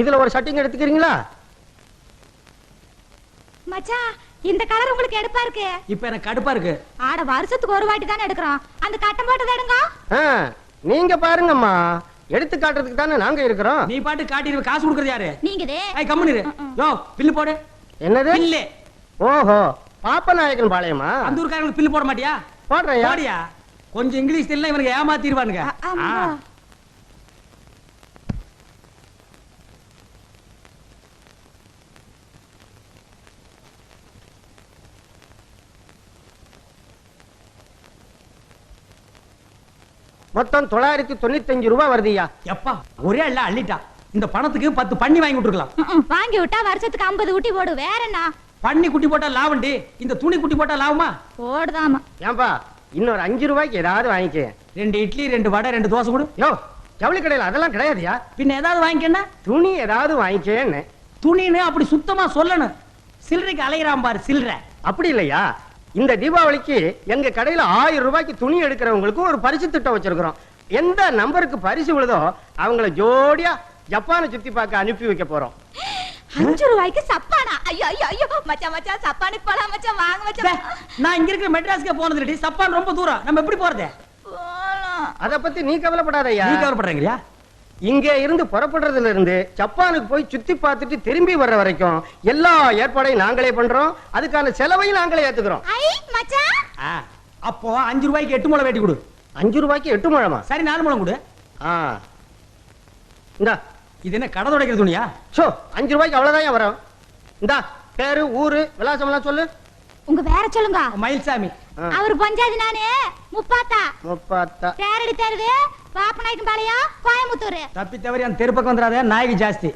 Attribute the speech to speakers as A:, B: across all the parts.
A: இதுல ஒரு ஷர்ட்டிங் எடுத்துக்கிறீங்களா?
B: மச்சான் இந்த கலர் உங்களுக்கு எடுப்பா இருக்கு.
C: இப்ப எனக்கு கடுப்பா இருக்கு.
B: ஆட வருஷத்துக்கு ஒரு வாட்டி தானே எடுக்கிறோம். அந்த கட்டம் போட்டது எடுங்க.
A: நீங்க பாருங்கம்மா. எடுத்து காட்டுறதுக்கு தானே நாங்க இருக்கிறோம்.
C: நீ பாட்டு காட்டிடுவ காசு கொடுக்கறது யாரு?
B: நீங்க இதே.
C: ஐய் கம்முனு இரு. யோ பில்லு போடு.
A: என்னது?
C: பில்லு
A: ஓஹோ பாப்பநாயக்கன் பாளையமா?
C: அந்த ஊருக்காரங்களுக்கு பில்லு போட மாட்டியா?
A: போடுறேன்
C: போடியா? கொஞ்சம் இங்கிலீஷ் தெரியல இவனுக்கு ஏமாத்திடுவானுங்க.
A: மொத்தம் தொள்ளாயிரத்தி தொண்ணூத்தஞ்சு ரூபாய் வருதுய்யா
C: எப்பா ஒரே அள்ள அள்ளிட்டா. இந்த பணத்துக்கு பத்து பண்ணி வாங்கி விட்டுருக்கலாம்.
B: வாங்கி விட்டா வருஷத்துக்கு ஐம்பது ஊட்டி போடு வேற என்ன?
C: பண்ணி குட்டி போட்டா லாபண்டி இந்த துணி குட்டி போட்டா லாபமா?
B: போடுதாமா.
A: ஏன்பா இன்னொரு அஞ்சு ரூபாய்க்கு ஏதாவது வாங்கிக்க.
C: ரெண்டு இட்லி ரெண்டு வடை ரெண்டு தோசை கொடு.
A: யோ ஜவுளி கடையில் அதெல்லாம் கிடையாதுயா?
C: பின்ன ஏதாவது வாங்கிக்கன்னா?
A: துணி ஏதாவது வாங்கிக்கேன்னு.
C: துணின்னு அப்படி சுத்தமா சொல்லணும். சில்லறைக்கு அலைகிறான் பாரு சில்லறை.
A: அப்படி இல்லையா? இந்த தீபாவளிக்கு எங்க கடையில ஆயிரம் ரூபாய்க்கு துணி எடுக்கிறவங்களுக்கு ஒரு பரிசு திட்டம் வச்சிருக்கிறோம். எந்த நம்பருக்கு பரிசு விழுதோ அவங்கள ஜோடியா ஜப்பானை சுத்தி பார்க்க அனுப்பி வைக்க போறோம்.
B: அஞ்சு ரூபாய்க்கு சப்பானா? ஐயோ ஐயோ ஐயோ மச்சான் மச்சான் சப்பானுக்கு போலாம் மச்சான் வாங்க மச்சான்.
C: நான் இங்க இருக்கிற மெட்ராஸ்க்கு போனது இல்லடி சப்பான் ரொம்ப தூரம். நம்ம எப்படி போறது.
A: அத பத்தி நீ கவலைப்படாதய்யா.
C: நீ கவலைப்படுறீங்களா
A: இங்க இருந்து புறப்படுறதுல இருந்து ஜப்பானுக்கு போய் சுத்தி பார்த்துட்டு திரும்பி வர்ற வரைக்கும் எல்லா ஏற்பாடையும் நாங்களே பண்றோம். அதுக்கான செலவையும் நாங்களே ஏத்துக்கிறோம்.
B: ஐ மச்சான்.
C: ஆ, அப்போ அஞ்சு ரூபாய்க்கு எட்டு முளை வெட்டி கொடு.
A: அஞ்சு ரூபாய்க்கு எட்டு முழமா?
C: சரி நாலு முளம் கொடு.
A: இந்தா.
C: இது என்ன கடை துடைக்கிற துணியா?
A: சோ அஞ்சு ரூபாய்க்கு அவ்வளவுதான் வரும். இந்தா பேரு ஊரு விலாசம் எல்லாம் சொல்லு.
B: உங்க வேற சொல்லுங்க.
C: மயில்சாமி.
A: ஆ.
B: அவர் பஞ்சாயத்து நானு முப்பாத்தா.
A: முப்பாத்தா.
B: தேரடி தெருவு பாப்பநாயக்கம் பாளையம் கோயம்புத்தூர்.
C: தப்பி தவறி அந்த தெருப்பக்கம் வந்துடாத நாயகி ஜாஸ்தி.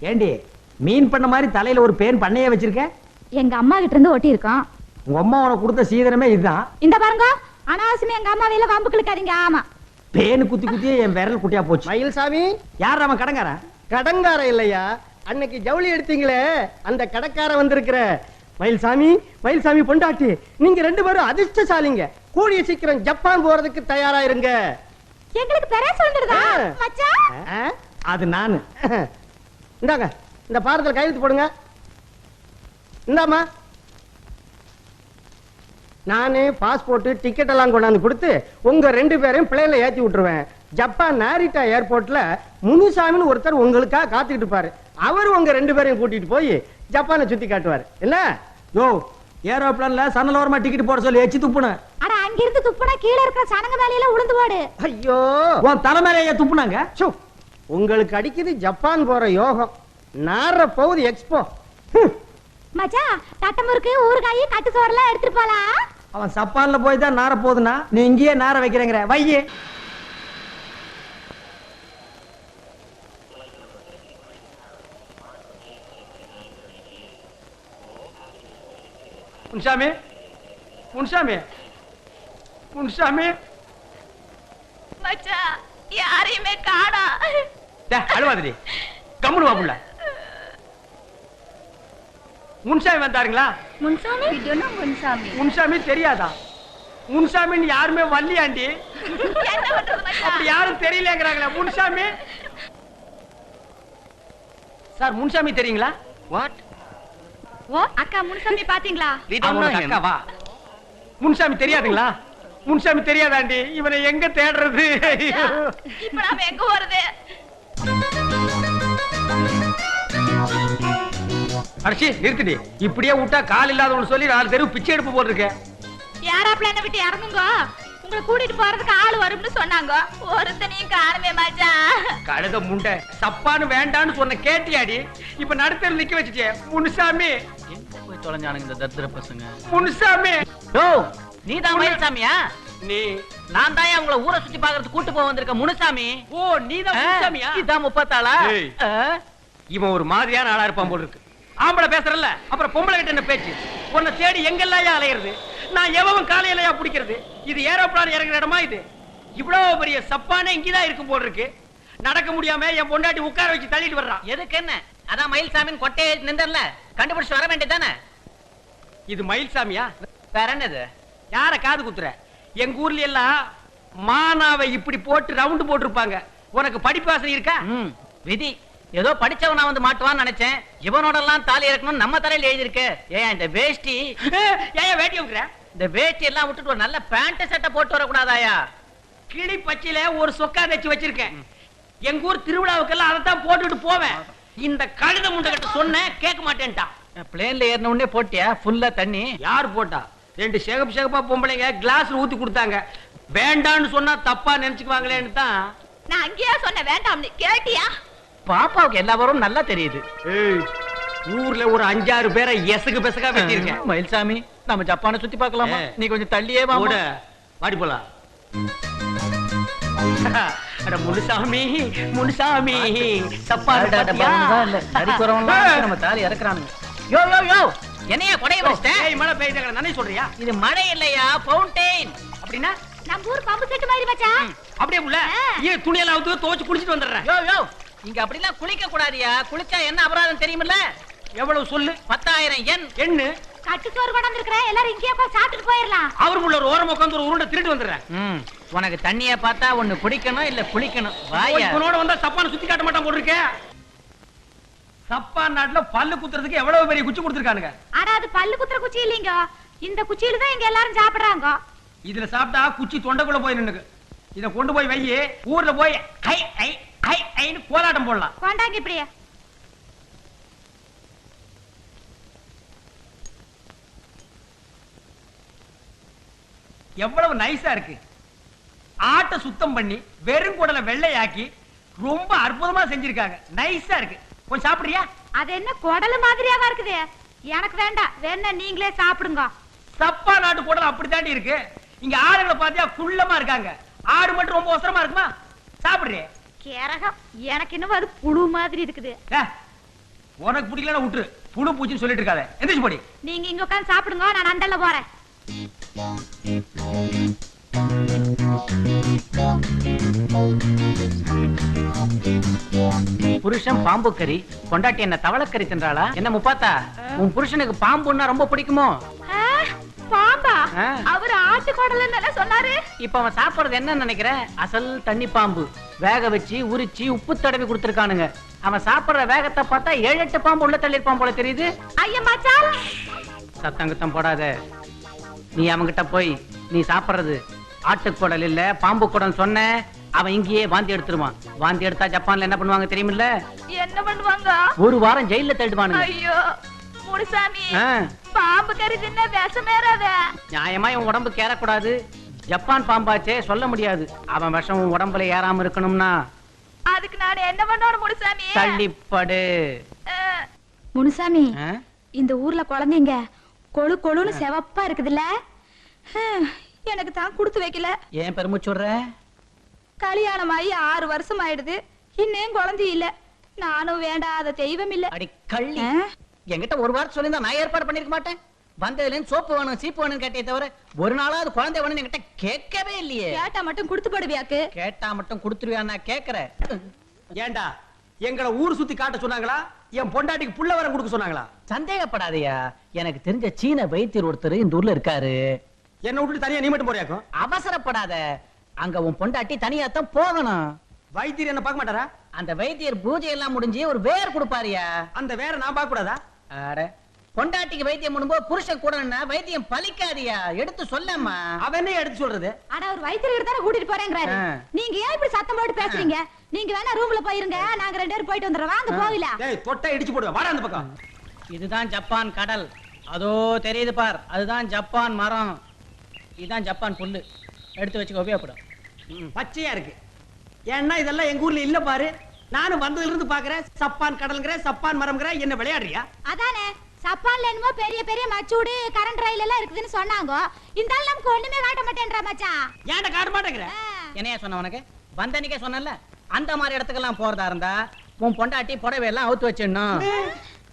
C: ஏண்டி மீன் பண்ண மாதிரி தலையில ஒரு பேன் பண்ணையே வச்சிருக்க?
B: எங்க அம்மா கிட்ட இருந்து ஒட்டி இருக்கோம்
C: உங்க அம்மா உனக்கு கொடுத்த சீதனமே இதுதான்.
B: இந்த பாருங்க அனாவசியமா எங்க அம்மா வெளியில வம்பு கிழக்காதீங்க. ஆமா.
C: பேனு குத்தி குத்தியே என் விரல் குட்டியா போச்சு.
A: மயில்சாமி.
C: யார் அவன் கடங்காரன்?
A: கடங்கார இல்லையா? அன்னைக்கு ஜவுளி எடுத்தீங்களே அந்த கடக்கார வந்திருக்கிற. மயில்சாமி மயில்சாமி பொண்டாட்டி நீங்க ரெண்டு பேரும் அதிர்ஷ்டசாலிங்க. கூடிய சீக்கிரம் ஜப்பான் போறதுக்கு தயாரா இருங்க
B: எங்களுக்கு பெரிய சொல்லிடுதா. மச்சான்?
C: அது நானு.
A: இந்தாங்க இந்த பாரத்தில் கையெழுத்து போடுங்க. இந்தாம்மா. நானே பாஸ்போர்ட் டிக்கெட் எல்லாம் கொண்டாந்து கொடுத்து உங்க ரெண்டு பேரையும் பிளேன்ல ஏத்தி விட்டுருவேன். ஜப்பான் நாரிட்டா ஏர்போர்ட்ல முனுசாமின்னு ஒருத்தர் உங்களுக்காக காத்துக்கிட்டு இருப்பாரு. அவர் உங்க ரெண்டு பேரையும் கூட்டிட்டு போய் ஜப்பானை சுத்தி காட்டுவாரு. என்ன?
C: யோ ஏரோப்ளான்ல சன்னலோரமா டிக்கெட் போட சொல்லி எச்சி துப்புன.
B: அட அங்கிருந்து துப்புனா கீழ இருக்கிற சனங்க வேலையில உளுந்து போடு.
A: ஐயோ!
C: உன் தலைமையில துப்புனாங்க?
A: சு, உங்களுக்கு அடிக்குது ஜப்பான் போற யோகம். நார போகுது எக்ஸ்போ.
B: மச்சான் தட்டமுறுக்கு ஊறுகாய் கட்டு சோறெல்லாம் எடுத்துட்டு போலாம்.
C: அவன் சப்பான்ல போய் தான் நார போகுதுன்னா நீ இங்கேயே நார வைக்கிறேங்கிற. வையே. முன்சாமி முன்சாமி முன்சாமி
B: மச்சான் யாரையுமே காணா.
C: அழுவாதிரி கம்முனு வா புள்ள. முன்சாமி வந்தாருங்களா?
B: முன்சாமி? இதுனா முன்சாமி.
C: முன்சாமி தெரியாதா? முன்சாமின்னு யாருமே
B: மச்சான்
C: அப்படி யாரும் தெரியலங்கிறாங்களே முன்சாமி? சார் முன்சாமி தெரியுங்களா?
D: வாட்
B: ஓ அக்கா முன்சாமி பாத்தீங்களா?
C: அக்காவா முன்சாமி தெரியாதுங்களா? முன்சாமி தெரியாதாண்டி? இவனை எங்க தேடுறது?
B: இப்ப நாம எங்க போறது?
C: அடிச்சு நிறுத்திடி. இப்படியே விட்டா கால் இல்லாதவனு சொல்லி நாலு தெருவு பிச்சை எடுப்பு போட்டிருக்க
B: யாராப்ல என்ன விட்டு இறங்குங்க? உங்களை கூட்டிட்டு போறதுக்கு ஆள் வரும்னு சொன்னாங்க. ஒருத்தனையும் காணுமே மச்சான்
C: கழுத முண்டை சப்பான்னு வேண்டான்னு சொன்ன கேட்டியாடி? இப்ப நடுத்தர் நிக்க வச்சுட்டே முனுசாமி.
D: போய் தொலைஞ்சானுங்க இந்த தத்திர பசங்க?
C: முனுசாமி.
D: ஓ நீ தான் மயில்சாமியா
C: நீ.
D: நான் தான் உங்களை ஊரை சுத்தி பாக்குறது கூட்டு போக வந்திருக்க முனுசாமி.
C: ஓ நீதான் முனுசாமியா?
D: இதான் முப்பத்தாளா?
C: இவன் ஒரு மாதிரியான ஆளா இருப்பான் போல இருக்கு. ஆம்பளை பேசுறல்ல அப்புறம் பொம்பளை கிட்ட என்ன பேச்சு? உன்னை தேடி எங்கெல்லாம் அலையிறது? நான் எவன் காலையிலயா பிடிக்கிறது? இது ஏரோப்ளான் இறங்குற இடமா இது? இவ்வளவு பெரிய சப்பானே இங்கதான் இருக்கும் போல இருக்கு. நடக்க முடியாம என் பொண்டாட்டி உட்கார வச்சு தள்ளிட்டு வர்றான்
D: எதுக்கு என்ன? அதான் மயில்சாமின்னு கொட்டையை நின்றல கண்டுபிடிச்சு வர வேண்டியதானே
C: இது மயில்சாமியா?
D: வேற என்னது?
C: யார காது குத்துற? எங்க ஊர்ல எல்லாம் மானாவை இப்படி போட்டு ரவுண்டு போட்டிருப்பாங்க. உனக்கு படிப்பு ஆசை இருக்கா?
D: விதி. ஏதோ படிச்சவனா வந்து மாட்டுவான்னு நினைச்சேன். இவனோட எல்லாம் தாலி இறக்கணும் நம்ம தலையில எழுதிருக்கு ஏன் இந்த வேஷ்டி.
C: ஏன் வேட்டி வைக்கிற
D: இந்த வேஷ்டி எல்லாம் விட்டுட்டு ஒரு நல்ல பேண்ட் சட்டை போட்டு வரக்கூடாதாயா?
C: கிளி பச்சையில ஒரு சொக்கா தச்சு வச்சிருக்கேன். எங்க ஊர் திருவிழாவுக்கெல்லாம் அதை தான் போட்டுட்டு போவேன். இந்த கழுத முண்டை கிட்ட சொன்னேன் கேட்க மாட்டேன்ட்டான்
D: பிளேன்ல ஏறின உடனே போட்டியா? ஃபுல்லா தண்ணி?
C: யார் போட்டா? ரெண்டு சேகப் சேகப்பா பொம்பளைங்க கிளாஸ்ல ஊத்தி கொடுத்தாங்க. வேண்டான்னு சொன்னா தப்பா நினைச்சுக்குவாங்களேன்னு தான்
E: நான் அங்கேயே சொன்னேன் வேண்டாம்னு. கேட்டியா?
D: பாப்பாவுக்கு எல்லா வரும் நல்லா தெரியுது.
C: ஏய், ஊர்ல ஒரு அஞ்சாறு பேரை எசகு பெசகா வச்சிருக்கேன்
D: மயில்சாமி நம்ம ஜப்பானை சுத்தி பார்க்கலாமா?
C: ஏ.
D: நீ கொஞ்சம் தள்ளியே வா
C: கூட வாடி போலாம். அட முனுசாமி முனுசாமி தப்பா
D: நம்ம தாலி இறக்குறானுங்க. யோ யோ யோ என்னையா கொடைய வச்சிட்டேன்
C: ஏய் மழை பெய்யுது நானே சொல்றியா?
D: இது மழை இல்லையா ஃபவுண்டைன்
C: அப்படின்னா?
E: நம்ம ஊர் பம்பு செட்டு மாதிரி மச்சான்.
C: அப்படியே உள்ள? ஏன் துணியெல்லாம் அவுத்து துவச்சு குளிச்சிட்டு வந்துடுறேன்.
D: யோ யோ இங்க அப்படிலாம் குளிக்க கூடாதியா? குளிச்சா என்ன அபராதம் தெரியுமில்ல?
C: எவ்வளவு சொல்லு?
D: பத்தாயிரம் எண்.
C: எண்ணு.
E: கட்டு சோறு கொண்டாந்து இருக்கிறேன் எல்லாரும் இங்கேயே போய் சாப்பிட்டுட்டு போயிடலாம்
C: அவருக்குள்ள ஒரு ஓரம் உட்காந்து ஒரு உருண்டை திருட்டு வந்துடுறேன்.
D: உனக்கு தண்ணிய பார்த்தா ஒண்ணு குடிக்கணும் இல்ல குளிக்கணும். வாயா.
C: இவனோட வந்தா சப்பான சுத்தி காட்ட மாட்டான் போட்டிருக்க. சப்பான் நாட்டுல பல்லு குத்துறதுக்கு எவ்வளவு பெரிய குச்சி கொடுத்துருக்கானுங்க?
E: ஆனா அது பல்லு குத்துற குச்சி இல்லைங்க. இந்த குச்சியில தான் இங்க எல்லாரும் சாப்பிடுறாங்க.
C: இதுல சாப்பிட்டா குச்சி தொண்டைக்குள்ள போய் நின்னுக்கு. இத கொண்டு போய் வை ஊர்ல போய் ஐ ஐ ஐ ஐன்னு கோலாட்டம் போடலாம்.
E: கொண்டாங்க இப்படியே.
C: எவ்வளவு நைஸா இருக்கு. ஆட்டை சுத்தம் பண்ணி வெறும் குடலை வெள்ளையாக்கி ரொம்ப அற்புதமா செஞ்சிருக்காங்க. நைஸா இருக்கு. கொஞ்சம் சாப்பிடுறியா?
E: அது என்ன குடலு மாதிரியாவா இருக்குது? எனக்கு வேண்டாம். வேணா நீங்களே சாப்பிடுங்க.
C: சப்பா நாட்டு குடல் அப்படித்தாண்டி இருக்கு. இங்க ஆளுங்களை பார்த்தியா குள்ளமா இருக்காங்க. ஆடு மட்டும் ரொம்ப ஒசரமா இருக்குமா? சாப்பிடுறியே?
E: கேரகம். எனக்கு இன்னும் அது புழு மாதிரி இருக்குது.
C: உனக்கு பிடிக்கலன்னா விட்டுரு. புழு பூச்சின்னு சொல்லிட்டு இருக்காத. எந்திரிச்சு போடி.
E: நீங்க இங்க உட்கார்ந்து சாப்பிடுங்க நான் அண்டல்ல போறேன்.
D: புருஷன் பாம்பு கறி கொண்டாட்டி என்ன தவளக்கறி தின்றாளா? என்ன முப்பாத்தா? உன் புருஷனுக்கு பாம்புன்னா ரொம்ப பிடிக்குமோ?
E: பாம்பா. அவர் ஆட்டு குடல்னு சொன்னாரு.
D: இப்ப அவன் சாப்பிடுறது என்ன நினைக்கிற அசல் தண்ணி பாம்பு. வேக வச்சு உரிச்சு உப்பு தடவி கொடுத்துருக்கானுங்க. அவன் சாப்பிடுற வேகத்தை பார்த்தா ஏழு எட்டு பாம்பு உள்ள தள்ளிருப்பான் போல தெரியுது.
E: ஐயா மச்சான்.
D: சத்தம் குத்தம் போடாத. நீ அவன்கிட்ட போய் நீ சாப்பிடுறது. ஆட்டுக்குடல் இல்ல பாம்பு குடம் சொன்ன அவன் இங்கேயே வாந்தி எடுத்துருவான். வாந்தி எடுத்தா ஜப்பான்ல என்ன பண்ணுவாங்க தெரியுமில்ல?
E: என்ன பண்ணுவாங்க?
D: ஒரு வாரம் ஜெயில தள்ளிடுவானுங்க
E: ஐயோ முனுசாமி.
D: ஆ,
E: பாம்பு கறி தின்ன விஷமேறாத
D: நியாயமா இவன் உடம்புக்கு ஏறக்கூடாது ஜப்பான் பாம்பாச்சே சொல்ல முடியாது. அவன் விஷம் உன் உடம்புல ஏறாம இருக்கணும்னா.
E: அதுக்கு நான் என்ன பண்ணணும் முனுசாமி?
D: தள்ளிப்படு.
B: முனுசாமி
D: ஆ?
B: இந்த ஊர்ல குழந்தைங்க கொழு கொழுன்னு செவப்பா இருக்குதுல்ல? ஹம், எனக்கு தான் கொடுத்து வைக்கல.
D: ஏன் பெருமுச்சுடுற
B: கல்யாணம் ஆகி ஆறு வருஷம் ஆயிடுது இன்னும் குழந்தை இல்ல. நானும் வேண்டாத தெய்வம் இல்ல.
D: அடி கள்ளி.
B: ஆ?
D: என்கிட்ட ஒரு வாரம் சொல்லியிருந்தா நான் ஏற்பாடு பண்ணிருக்க மாட்டேன். வந்ததுல இருந்து சோப்பு வேணும் சீப்பு வேணும் கேட்டே தவிர ஒரு நாளாவது குழந்தை வேணும் என்கிட்ட கேட்கவே இல்லையே.
B: கேட்டா மட்டும் கொடுத்து போடுவியாக்கு?
D: கேட்டா மட்டும் கொடுத்துருவியா நான் கேக்குறேன்
C: ஏண்டா எங்களை ஊர் சுத்தி காட்ட சொன்னாங்களா? என் பொண்டாட்டிக்கு புள்ள வரம் கொடுக்க சொன்னாங்களா?
D: சந்தேகப்படாதயா. எனக்கு தெரிஞ்ச சீன வைத்தியர் ஒருத்தர் இந்த ஊர்ல இருக்காரு.
C: என்ன விட்டுட்டு தனியா நீ மட்டும் போறியாக்கும்?
D: அவசரப்படாத. அங்க உன் பொண்டாட்டி தனியா தான் போகணும்.
C: வைத்தியர் என்ன பார்க்க மாட்டாரா?
D: அந்த வைத்தியர் பூஜை எல்லாம் முடிஞ்சு ஒரு வேர் கொடுப்பாருயா.
C: அந்த வேற நான் பார்க்க கூடாதா
D: அட பொண்டாட்டிக்கு வைத்தியம் பண்ணும்போது புருஷன் கூட நின்னா வைத்தியம் பலிக்காதியா எடுத்து சொல்லம்மா.
C: அவன் என்ன எடுத்து சொல்றது?
B: ஆனா ஒரு வைத்தியர் தானே கூட்டிட்டு போறேங்கிறாரு. நீங்க ஏன் இப்படி சத்தம் போட்டு பேசுறீங்க? நீங்க வேணா ரூம்ல போயிருங்க. நாங்க ரெண்டு பேரும் போயிட்டு வந்துடுறோம். வாங்க போகலாம்
C: டேய் தொட்டா இடிச்சு போடுவேன் வாடா அந்த பக்கம்.
D: இதுதான் ஜப்பான் கடல். அதோ தெரியுது பார். அதுதான் ஜப்பான் மரம். இதுதான் ஜப்பான் புல்லு. எடுத்து வச்சுக்க உபயோகப்படும்.
C: ம், பச்சையா இருக்கு. ஏன்னா இதெல்லாம் எங்க ஊர்ல இல்ல பாரு. நானும் வந்ததுல இருந்து பாக்குறேன். சப்பான் கடல்ங்கிற சப்பான் மரம்ங்கிற என்ன விளையாடுறியா?
B: அதானே சப்பான்ல என்னமோ பெரிய பெரிய மச்சூடு கரண்ட் ரயில் எல்லாம் இருக்குதுன்னு சொன்னாங்க. இந்த ஆள் நமக்கு ஒண்ணுமே காட்ட மாட்டேன்றா மச்சான்
C: ஏன்டா காட்ட மாட்டேங்கிற.
D: என்னையா சொன்ன உனக்கு? வந்தன்னைக்கே சொன்னல அந்த மாதிரி இடத்துக்கெல்லாம் போறதா இருந்தா உன் பொண்டாட்டி புடவை எல்லாம் அவுத்து வச்சிடணும்.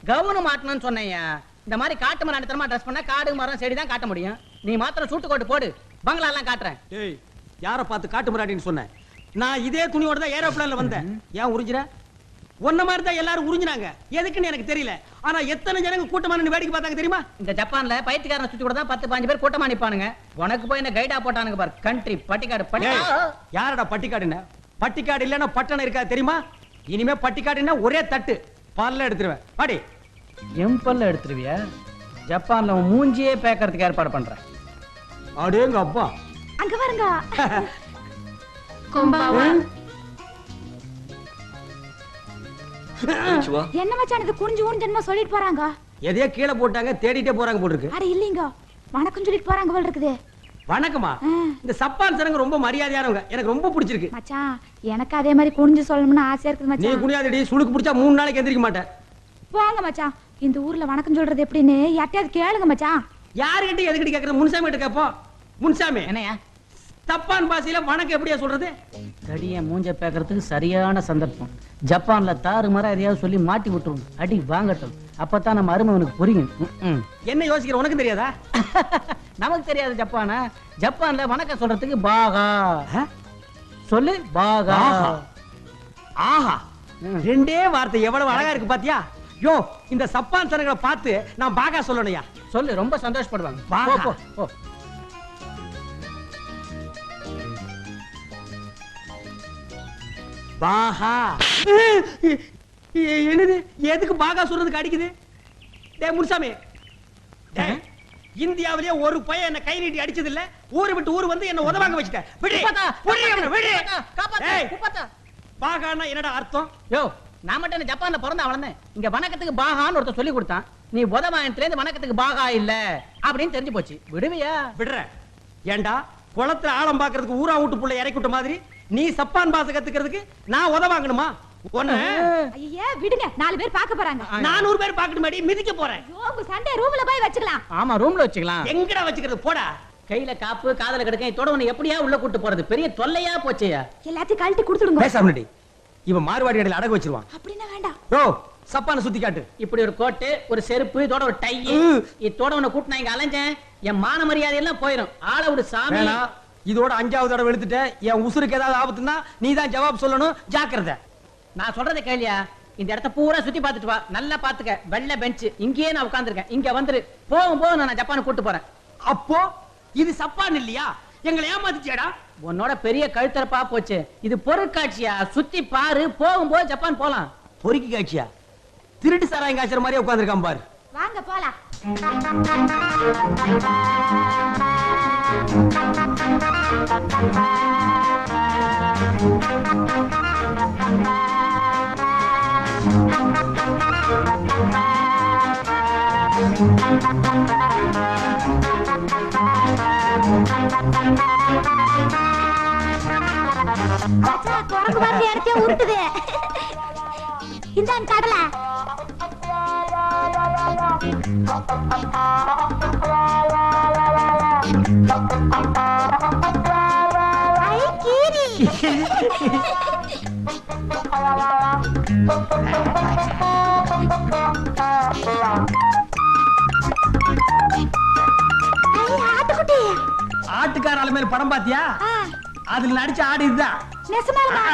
D: கவுனு மாட்டணும்னு சொன்னேயா இந்த மாதிரி காட்டு மரம் அடுத்தமா ட்ரெஸ் பண்ணா காடு மரம் செடி தான் காட்ட முடியும். நீ மாத்திரம் சூட்டு கோட்டு போடு. பங்களா எல்லாம் காட்டுறேன்.
C: யார பார்த்து காட்டு முறாடின்னு சொன்னேன் நான் இதே துணியோட தான் ஏரோப்ளேன்ல வந்தேன். ஏன் உறிஞ்சிர உன்ன மாதிரி தான் எல்லாரும் உறிஞ்சினாங்க. எதுக்குன்னு எனக்கு தெரியல. ஆனா எத்தனை ஜனங்க கூட்டமா நின்னு வேடிக்கை பார்த்தாங்க தெரியுமா?
D: இந்த ஜப்பான்ல பைத்தியக்காரனை சுத்தி கூட தான் பத்து பாஞ்சு பேர் கூட்டமா நிப்பானுங்க. உனக்கு போய் என்ன கைடா போட்டானுங்க பாரு. கண்ட்ரி பட்டிக்காடு பட்டி
C: யாரடா பட்டிக்காடுன்னு? பட்டிக்காடு இல்லன்னா பட்டணம் இருக்காது தெரியுமா? இனிமே பட்டிக்காடுன்னா ஒரே தட்டு. பல்ல எடுத்துருவேன். பாடி
D: எம்பல்ல எடுத்துருவியா? ஜப்பான்ல மூஞ்சியே பேக்கறதுக்கு ஏற்பாடு பண்றேன்.
C: அடேங்க அப்பா
B: அங்க பாருங்க. என்ன மச்சான் இது குனிஞ்சு ஊன் ஜென்மம் சொல்லிட்டு போறாங்க?
C: எதையோ கீழே போட்டாங்க தேடிட்டே போறாங்க போல இருக்கு
B: அட இல்லீங்க. வணக்கம் சொல்லிட்டு போறாங்க போல இருக்குது
C: வணக்கமா. இந்த சப்பான் சனங்க ரொம்ப மரியாதையானவங்க. எனக்கு ரொம்ப பிடிச்சிருக்கு.
B: மச்சான் எனக்கு அதே மாதிரி குனிஞ்சு சொல்லணும்னு ஆசையா இருக்குது
C: நீ
B: மச்சான்
C: குனியாதடி சுளுக்கு பிடிச்சா மூணு நாளைக்கு எந்திரிக்க மாட்டேன்.
B: போங்க மச்சான். இந்த ஊர்ல வணக்கம் சொல்றது எப்படின்னு யார்ட்டையாவது கேளுங்க மச்சான்.
C: யாருகிட்ட எதுக்கிட்ட கேக்குறது? முன்சாமி கிட்ட கேப்போம். முன்சாமி.
D: என்னையா
C: தப்பான் பாசையில வணக்கம் எப்படியா சொல்றது?
D: தடிய மூஞ்ச பேக்கறதுக்கு சரியான சந்தர்ப்பம். ஜப்பான்ல தாறு மாற எதையாவது சொல்லி மாட்டி விட்டுரும். அடி வாங்கட்டும். அப்பதான் நம்ம அருமவனுக்கு புரியும். ம்ம்.
C: என்ன யோசிக்கிற உனக்கு தெரியாதா?
D: நமக்கு தெரியாது ஜப்பானா. ஜப்பான்ல வணக்கம் சொல்றதுக்கு பாகா? சொல்லு பாகா.
C: ஆஹா. ரெண்டே வார்த்தை எவ்வளவு அழகா இருக்கு பாத்தியா? யோ இந்த சப்பான் சனங்களை பார்த்து நான் பாகா சொல்லணும்யா.
D: சொல்லு ரொம்ப சந்தோஷப்படுவாங்க. போ,
C: பாகா.
D: போ, போ.
C: பாகா என்னது? எதுக்கு பாகா சொல்றதுக்கு அடிக்குது? டேய் முனுசாமி. இந்தியாவிலேயே ஒரு பையன் என்ன கை நீட்டி அடிச்சது இல்ல ஊரு விட்டு ஊர் வந்து என்ன உதவாங்க வச்சுட்ட விடு.
D: உப்பாத்தா,
C: விடு அவனை, விடு.
D: உப்பாத்தா, காப்பாத்து,
C: டேய்,
D: உப்பாத்தா.
C: பாகான்னா என்னடா அர்த்தம்?
D: யோ நான் மட்டும் என்ன ஜப்பான்ல பிறந்த வளர்ந்தேன். இங்க வணக்கத்துக்கு பாகான்னு ஒருத்தர் சொல்லி கொடுத்தான். நீ உதவாயத்துல இருந்து வணக்கத்துக்கு பாகா இல்ல அப்படின்னு தெரிஞ்சு போச்சு. விடுவியா?
C: விடுற ஏண்டா குளத்துல ஆழம் பாக்குறதுக்கு ஊரா வீட்டு புள்ள இறக்கி விட்ட மாதிரி? நீ சப்பான் பாச கத்துக்கிறதுக்கு நான் உதவாங்கணுமா ஒண்ணு.
B: ஐயே விடுங்க. நாலு பேர் பார்க்க போறாங்க.
C: நானூறு பேர் பாக்கட்டு மாடி மிதிக்க போறேன்.
B: சண்டை ரூம்ல போய் வச்சுக்கலாம்.
D: ஆமா ரூம்ல வச்சுக்கலாம்.
C: எங்கடா வச்சுக்கிறது? போடா.
D: கையில காப்பு காதல கிடக்க இதோட உன்னை எப்படியா உள்ள கூட்டு போறது? பெரிய தொல்லையா போச்சேயா?
B: எல்லாத்தையும் கழட்டி கொடுத்துடுங்க.
C: பேசாமடி இவன் மார்வாடி கடையில அடகு வச்சிருவான்.
B: அப்படின்னா வேண்டாம்.
C: யோ சப்பான சுத்தி காட்டு.
D: இப்படி ஒரு கோட்டு ஒரு செருப்பு இதோட ஒரு டை. இதோட உன்னை இங்க அலைஞ்சேன். என் மான மரியாதை எல்லாம் போயிரும். ஆள விடு சாமி.
C: வேணாம். இதோட அஞ்சாவது தடவை எடுத்துட்ட என் உசுருக்கு ஏதாவது ஆபத்துன்னா நீ தான் ஜவாப் சொல்லணும். ஜாக்கிரதை.
D: நான் சொல்றதை கேளியா? இந்த இடத்த பூரா சுத்தி பார்த்துட்டு வா. நல்லா பாத்துக்க வெள்ள பெஞ்ச் இங்கேயே நான் உட்காந்துருக்கேன் இங்க வந்துரு. போகும் போது நான் ஜப்பான் கூட்டு போறேன்.
C: அப்போ இது சப்பான் இல்லையா? எங்களை ஏமாத்திச்சேடா
D: உன்னோட பெரிய கழுத்தரப்பா போச்சு. இது பொருட்காட்சியா? சுத்தி பாரு. போகும்போது ஜப்பான் போலாம்.
C: பொறுக்கி காட்சியா திருட்டு சாராயம் காய்ச்சற மாதிரியே உட்காந்துருக்கான் பாரு.
B: வாங்க போலாம். குரங்கு மாதிரி இடத்தையே உருட்டுது. கடலை.
C: ஆட்டுக்கார ஆளு மேல படம் பாத்தியா அதுல நடிச்ச ஆடு இதுதான்? ஆ.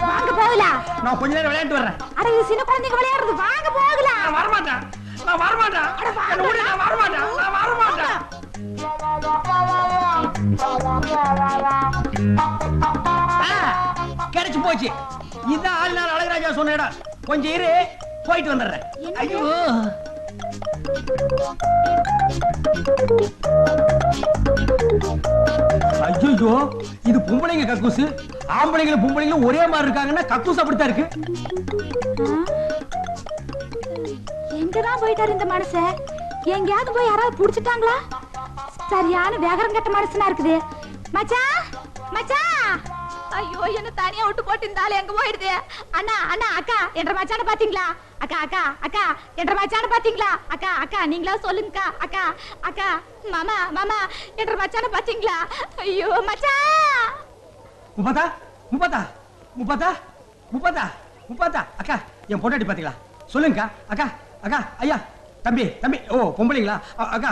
B: வாங்க போகலாம்
C: நான் கொஞ்ச நேரம் விளையாட்டு வர்றேன்.
B: அட இது சின்ன குழந்தைங்க விளையாடுறது. வாங்க போகலாம்
C: நான் வரமாட்டேன். நான் வரமாட்டேன். நான் வரமாட்டேன். நான் வரமாட்டேன். ஆ, கிடைச்சு போச்சு. இதான் ஆள் நாள் அழகராஜா சொன்ன இடம். கொஞ்சம் இரு. போயிட்டு வந்துடுறேன்? ஐயோ. ஐயோ இது பொம்பளைங்க கக்கூசு. ஆம்பளைங்களும் பொம்பளைங்களும் ஒரே மாதிரி இருக்காங்கன்னா கக்கூஸ் அப்படித்தான் இருக்கு.
B: எங்கதான் போயிட்டாரு இந்த மனுஷன்? எங்கேயாவது போய் யாராவது புடிச்சிட்டாங்களா? சரியான வேகரம் கட்ட மனுஷனா இருக்குது. மச்சான் மச்சான்! ஐயோ என்ன தனியா விட்டு போட்டு இந்த எங்க போயிடுது? அண்ணா அண்ணா அக்கா என்ற மச்சான பாத்தீங்களா அக்கா அக்கா அக்கா என்ற மச்சான பாத்தீங்களா அக்கா அக்கா நீங்களா சொல்லுங்கக்கா. அக்கா அக்கா மாமா மாமா என்ற மச்சான பாத்தீங்களா ஐயோ மச்சா!
C: முப்பதா முப்பதா முப்பதா முப்பதா முப்பதா அக்கா என் பொண்டாட்டி பாத்தீங்களா சொல்லுங்கக்கா. அக்கா அக்கா ஐயா தம்பி தம்பி ஓ பொம்பளைங்களா? அக்கா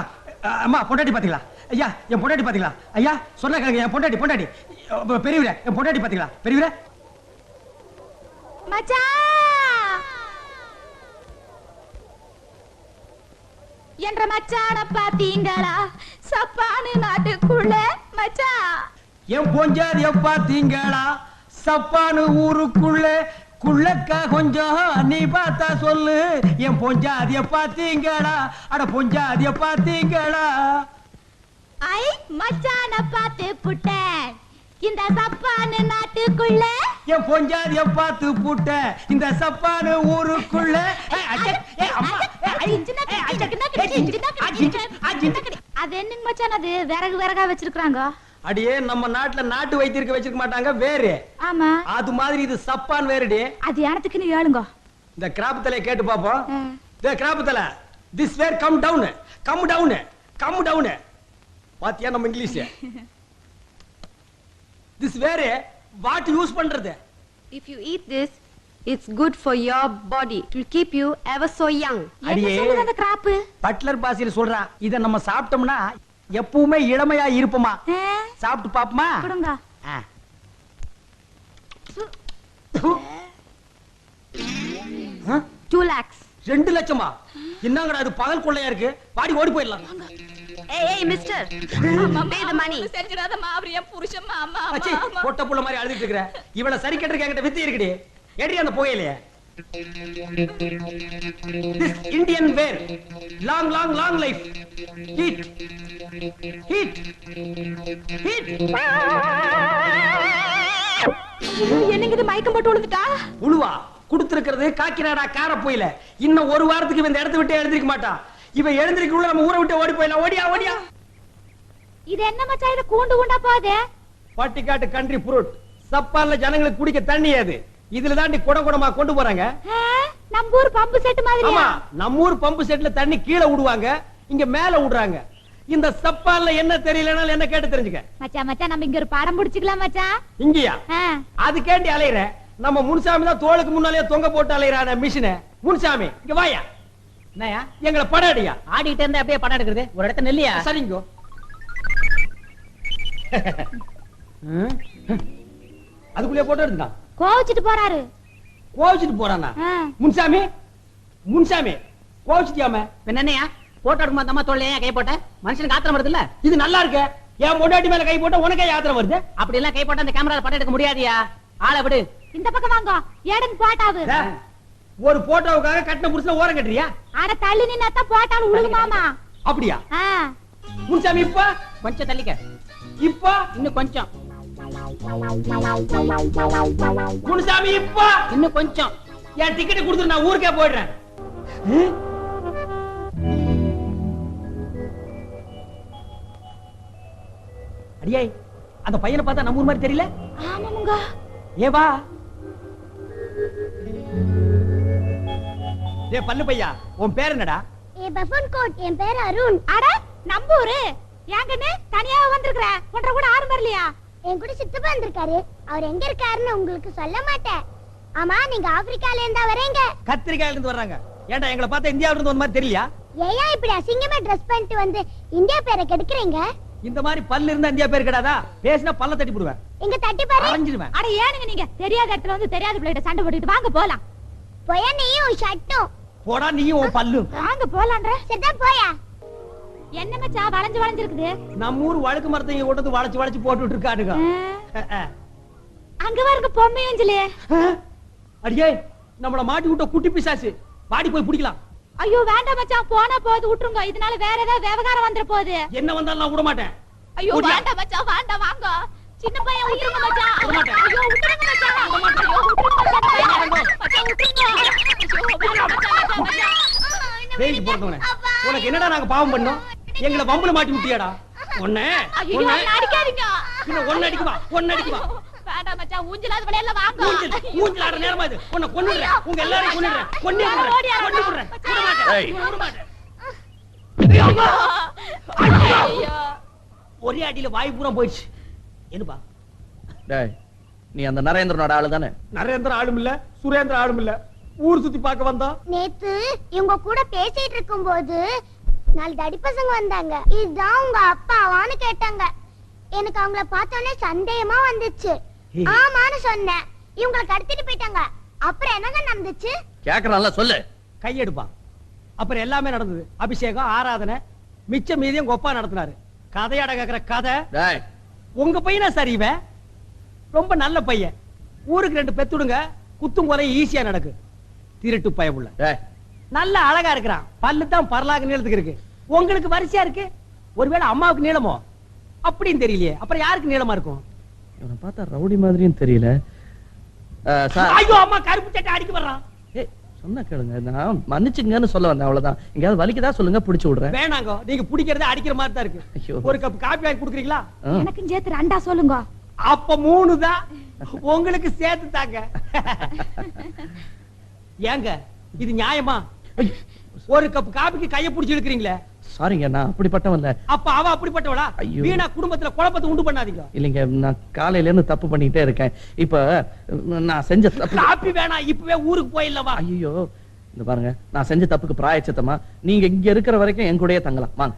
C: அம்மா பொண்டாட்டி பாத்தீங்களா ஐயா என் பொண்டாட்டி பாத்தீங்களா? ஐயா சொன்ன கேளுங்க என் பொண்டாட்டி பொண்டாட்டி. பெரியவரே என் பொண்டாட்டி பாத்தீங்களா? பெரியவரே.
B: மச்சான் என்ற மச்சான பாத்தீங்களா? சப்பானு நாட்டுக்குள்ள மச்சான்
C: என் பொஞ்சாதிய பாத்தீங்களா? சப்பானு ஊருக்குள்ள குள்ளக்கா கொஞ்சம் நீ பார்த்தா சொல்லு. என் பொஞ்சாதிய பாத்தீங்களா? அட பொஞ்சாதிய பாத்தீங்களா?
B: ஐ மச்சான பார்த்து புட்டேன். இந்த சப்பானு நாட்டுக்குள்ள.
C: என் பொஞ்சாதிய பார்த்து பூட்ட இந்த சப்பானு ஊருக்குள்ள.
B: அது என்னங்க மச்சான் அது? விறகு விறகா வச்சிருக்காங்க
C: அடியே நம்ம நாட்டுல நாட்டு வைத்தியருக்கு வச்சிருக்க மாட்டாங்க வேறு.
B: ஆமா.
C: அது மாதிரி இது சப்பான் வேறுடி.
B: அது எனத்துக்குன்னு ஏழுங்க
C: இந்த கிராப் தலையை கேட்டு பாப்போம். இந்த கிராப் தலை this where come down come down come down பாத்தியா நம்ம English this where what use பண்றது?
F: If you eat this, it's good for your body. It will keep you ever so young.
C: அடியே.
B: அந்த கிராப்பு
C: பட்லர் பாசியில் சொல்றான் இத நம்ம சாப்பிட்டோம்னா எப்பவுமே இளமையா இருப்போமா? சாப்பிட்டு பாப்போமா?
B: கொடுங்க?
F: Two lakhs.
C: ரெண்டு லட்சமா? என்னங்கடா இது பகல் கொள்ளையா இருக்கு? வாடி ஓடி போயிடலாம்.
F: Pay the money.
G: செஞ்சிடாதம்மா அவர் என் புருஷன் மாமா
C: அச்சி பொட்ட புள்ள மாதிரி அழுதுட்டு இருக்கிற. இவள சரி கட்டுறதுக்கு என்கிட்ட வித்தி இருக்குடி. எடி அந்த long life heat heat heat
B: என்னங்க இது மயக்கம் போட்டு விழுந்துட்டா
C: உழுவா. கொடுத்திருக்கிறது காக்கிநாடா கார போயில இன்னும் ஒரு வாரத்துக்கு இந்த இடத்த விட்டு எழுந்திருக்க மாட்டான். இவன் எழுந்திருக்குள்ள நம்ம ஊரை விட்டு ஓடி போயிடலாம். ஓடியா ஓடியா.
B: இது என்ன மச்சான்? இது கூண்டு கூண்டா போகுது?
C: பட்டிக்காட்டு கண்ட்ரி ஃப்ரூட் சப்பான்ல ஜனங்களுக்கு குடிக்க தண்ணி அது. இதுல தாண்டி குட குடமா கொண்டு போறாங்க.
B: நம்ம ஊர் பம்பு செட் மாதிரியா?
C: ஆமா நம்ம ஊர் பம்பு செட்ல தண்ணி கீழே விடுவாங்க. இங்க மேல விடுறாங்க. இந்த சப்பான்ல என்ன தெரியலனாலும் என்ன கேட்டு தெரிஞ்சுக்க.
B: மச்சான் மச்சான் நம்ம இங்க ஒரு படம் பிடிச்சுக்கலாம் மச்சான்.
C: இங்கயா?
B: ஆ,
C: அதுக்கேண்டி அலையிற. நம்ம முன்சாமி தான் தோளுக்கு முன்னாலே தொங்க போட்டு அலையிறான மிஷின. முன்சாமி இங்க வாயா.
D: என்னயா
C: எங்களை படம் அடியா
D: ஆடிட்டு இருந்தா அப்படியே படம் எடுக்கிறது? ஒரு இடத்த நெல்லியா?
C: சரிங்கோ. அதுக்குள்ளே போட்டோ எடுத்தான்
B: கோவிச்சிட்டு போறாரு.
C: கோவிச்சுட்டு போறானா? முன்சாமி? முன்சாமி கோவிச்சுட்டியாம?
D: என்னையா போட்டோ எடுக்கும்போது அம்மா தோல்ல ஏன் கை போட்ட? மனுஷனுக்கு ஆத்திரம் வருது இல்ல
C: இது நல்லா இருக்க. என் பொண்டாட்டி மேல கை போட்டா உனக்கே யாத்திரை வருது?
D: அப்படி எல்லாம் கை போட்டா அந்த கேமரால படம் எடுக்க முடியாதியா? ஆளை விடு.
B: இந்த பக்கம் வாங்க. ஏடன் போட்டாவு
C: டே, ஒரு போட்டோவுக்காக கட்டின புருஷன ஓரம் கட்டுறியா?
B: அட தள்ளி நின்னாத்தான் போட்டாலும் உழுகுமாமா
C: அப்படியா?
B: ஆ,
C: முன்சாமி இப்ப?
D: கொஞ்சம் தள்ளிக்க.
C: இப்ப?
D: இன்னும் கொஞ்சம்.
C: முன்சாமி இப்ப?
D: இன்னும் கொஞ்சம்.
C: என் டிக்கெட் கொடுத்துட்டு நான் ஊருக்கே போயிடுறேன்? அடியே அந்த பையனை பார்த்தா நம்ம ஊர் மாதிரி தெரியல?
B: ஆமாமுங்க
C: ஏ ஏ பல்லு பையா உன் பேர் என்னடா?
B: ஏ பஃபன் கோட் என் பேர் அருண். அட நம்பூரு ஏங்கன்னு தனியா வந்திருக்கிற ஒன்றரை கூட ஆறு வரலையா
H: என் கூட சித்தப்பா வந்திருக்காரு அவர் எங்க இருக்காருன்னு உங்களுக்கு சொல்ல மாட்டேன். ஆமா நீங்க ஆப்பிரிக்கால இருந்தா வரீங்க.
C: கத்திரிக்காயில இருந்து வர்றாங்க. ஏன்டா எங்களை பார்த்தா இந்தியாவில இருந்து வந்த மாதிரி தெரியலையா?
H: ஏயா இப்படி அசிங்கமா ட்ரெஸ் பண்ணிட்டு வந்து இந்தியா பேரை கெடுக்குறீங்க?
C: இந்த மாதிரி பல்லு இருந்தா இந்தியா பேர் கிடையாதா பேசினா பல்ல தட்டி போடுவேன்.
H: எங்க தட்டி பாரு.
C: அரைஞ்சிடுவேன்.
B: அட ஏனுங்க நீங்க? தெரியாத இடத்துல வந்து தெரியாத பிள்ளைகிட்ட சண்டை போட்டுட்டு வாங்க போலாம்.
H: போயா நீயும் ஷர்ட்டும்
C: போடா நீயும் உன் பல்லும்
B: வாங்க போலான்ற
H: சரிதான் போயா?
B: என்ன மச்சான் வளைஞ்சு வளைஞ்சிருக்குது
C: நம்ம ஊர் வழுக்கு மரத்தை இங்க கொண்டு வளைச்சு வளைச்சு போட்டுட்டு இருக்கானுங்க.
B: அங்க பாருங்க பொம்மை அஞ்சலி.
C: அடியே நம்மள மாட்டி விட்ட குட்டி பிசாசு. பாடி போய் பிடிக்கலாம்.
B: ஐயோ வேண்டாம் மச்சான் போனா போகுது விட்டுருங்க. இதனால வேற ஏதாவது விவகாரம் வந்துட போகுது.
C: என்ன வந்தாலும் நான் விட மாட்டேன்
G: ஐயோ. வேண்டாம் மச்சான் வேண்டாம் வாங்க.
B: சின்ன பையன் விட்டுருங்க மச்சான்
C: விட மாட்டேன்.
B: ஐயோ விட்டுருங்க மச்சான் ஐயோ விட்டுருங்க மச்சான்
G: மச்சான் விட்டுருங்க.
C: வேலைக்கு போறவன உனக்கு என்னடா நாங்க பாவம் பண்ணோம்? எங்களை வம்புல மாட்டி விட்டியாடா? ஒண்ணு ஒண்ணு.
G: அடிக்காதீங்க.
C: பின்ன ஒண்ணு அடிக்குமா? ஒண்ணு அடிக்குமா?
G: வேண்டாம் மச்சான் ஊஞ்சலாவது விளையாடல வாங்க.
C: மூஞ்சில் மூஞ்சில் ஆடுற நேரமா இது? உன்னை கொன்னுடுறேன். உங்க எல்லாரையும் கொன்னுடுறேன். கொன்னே விடுறேன். கொன்னு விடுறேன். விட மாட்டேன். விட மாட்டேன். ஒரே அடியில வாய் பூரா போயிடுச்சு. என்னப்பா?
I: டேய் நீ அந்த நரேந்திரனோட ஆளு தானே
C: நரேந்திர ஆளும் இல்ல சுரேந்திர ஆளும் இல்ல. ஊர் சுத்தி பார்க்க வந்தோம்
H: நேத்து இவங்க கூட பேசிட்டு இருக்கும்போது நாலு தடி பசங்க வந்தாங்க. இதுதான் உங்க அப்பாவான்னு கேட்டாங்க. எனக்கு அவங்கள பார்த்தோன்னே சந்தேகமா வந்துச்சு. ஆமான்னு சொன்னேன். இவங்களை கடத்திட்டு போயிட்டாங்க. அப்புறம் என்னங்க நடந்துச்சு?
I: கேக்குறான்ல சொல்லு.
C: கையெடுப்பான். அப்புறம் எல்லாமே நடந்தது. அபிஷேகம் ஆராதனை மிச்ச மீதியும் கொப்பா நடத்தினாரு. கதையாட கேக்குற கதை.
I: டேய்.
C: உங்க பையனா சார் இவன்? ரொம்ப நல்ல பையன். ஊருக்கு ரெண்டு பெத்துடுங்க. குத்தும் கொலை ஈஸியா நடக்கு. திருட்டு பயமுள்ள நல்ல அழகா இருக்கிறான். பல்லு தான் பரலாக நீளத்துக்கு இருக்கு. உங்களுக்கு வரிசையா இருக்கு? ஒருவேளை அம்மாவுக்கு நீளமோ? அப்படின்னு தெரியலையே. அப்புறம் யாருக்கு நீளமா இருக்கும்?
I: இவனை பார்த்தா ரவுடி மாதிரியும் தெரியல.
C: ஐயோ அம்மா கருப்பு சட்டை அடிக்க வர்றான்.
I: சொன்னா கேளுங்க. நான் மன்னிச்சுங்கன்னு சொல்ல வந்தேன் அவ்வளவுதான். எங்கேயாவது வலிக்குதா சொல்லுங்க பிடிச்சு விடுறேன்.
C: வேணாங்க. நீங்க பிடிக்கிறதே அடிக்கிற மாதிரி தான். இருக்கு. ஒரு கப் காப்பி வாங்கி குடுக்குறீங்களா?
I: ஆ.
B: எனக்கும் சேர்த்து ரெண்டா சொல்லுங்க.
C: அப்ப மூணு தான். உங்களுக்கு சேர்த்து தாங்க. ஏங்க இது நியாயமா? ஒரு கப் காபிக்கு கைய புடிச்சு இழுக்கிறீங்களே?
I: சாரிங்க நான் அப்படிப்பட்டவன் இல்ல
C: அப்ப அவ அப்படிப்பட்டவளா?
I: ஐயோ.
C: வீணா குடும்பத்துல குழப்பத்தை உண்டு பண்ணாதீங்க.
I: இல்லைங்க நான் காலையில இருந்து தப்பு பண்ணிட்டே இருக்கேன். இப்ப நான் செஞ்ச தப்பு
C: காப்பி வேணாம் இப்பவே ஊருக்கு போயிடலவா
I: ஐயோ இந்த பாருங்க நான் செஞ்ச தப்புக்கு பிராயச்சித்தமா. நீங்க இங்க இருக்கிற வரைக்கும் என் கூடயே தங்கலாம். வாங்க.